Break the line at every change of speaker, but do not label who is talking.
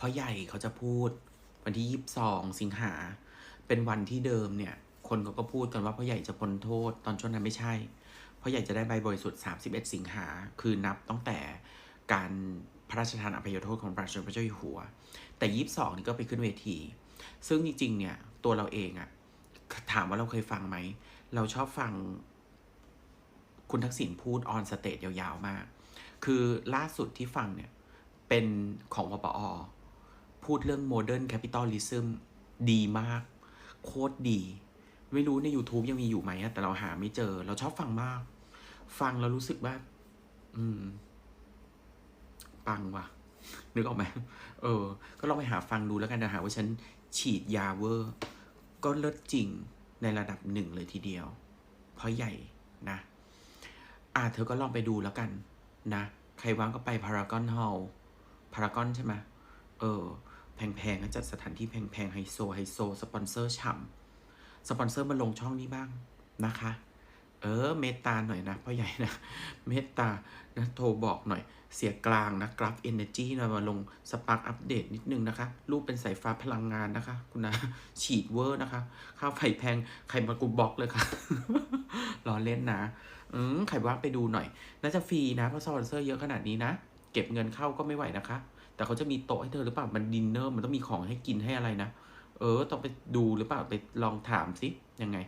พ่อใหญ่เขาจะพูด วันที่ยี่สิบสองสิงหา เป็นวันที่เดิมเนี่ย คนเขาก็พูดกันว่าพ่อใหญ่จะพ้นโทษ ตอนช่วงนั้นไม่ใช่พ่อใหญ่จะได้ใบบริสุทธิ์31 สิงหา คือนับตั้งแต่การพระราชทานอภัยโทษของพระบาทสมเจพระเจ้าอยู่หัว แต่22นี่ก็ไปขึ้นเวที ซึ่งจริงๆ เนี่ย ตัวเราเองอะถามว่าเราเคยฟังไหม เราชอบฟังคุณทักษิณพูดออนสเตจยาวๆ มาก คือล่าสุดที่ฟังเนี่ย เป็นของวปอ พูดเรื่อง Modern Capitalism ดีมาก โคตรดี ไม่รู้ใน YouTube ยังมีอยู่ไหมอะแต่เราหาไม่เจอ เราชอบฟังมาก ฟังแล้วรู้สึกว่า อืม ปังว่ะ นึกออกไหมเออ ก็ลองไปหาฟังดูแล้วกันนะหาว่าฉันฉีดยาเวอร์ ก็เลิศจริงในระดับหนึ่งเลยทีเดียว เพราะใหญ่นะ อ่าเธอก็ลองไปดูแล้วกัน นะ ใครว่างก็ไปพารากอนฮอลพารากอนใช่ไหมเออ พงๆนะจัดสถานที่แพงๆไฮโซไฮโซสปอนเซอร์ฉ่ำสปอนเซอร์มาลงช่องนี้บ้างนะคะ เออเมตตาหน่อยนะพ่อใหญ่นะเมตตานะโทรบอกหน่อยเสียกลางนะกราฟเอเนจีนะมาลงสปาร์กอัปเดตนิดนึงนะคะ รูปเป็นสายฟ้าพลังงานนะคะ คุณนะฉีดเวอร์นะคะ ค่าไฟแพง ใครมากูบล็อกเลยค่ะรอเล่นนะ อืมใครว่างไปดูหน่อย น่าจะฟรีนะ เพราะสปอนเซอร์เยอะขนาดนี้นะ เก็บเงินเข้าก็ไม่ไหวนะคะ แต่เขาจะมีโต๊ะให้เธอหรือเปล่า มันดินเนอร์มันต้องมีของให้กินให้อะไรนะ เออ ต้องไปดูหรือเปล่า ไปลองถามสิยังไง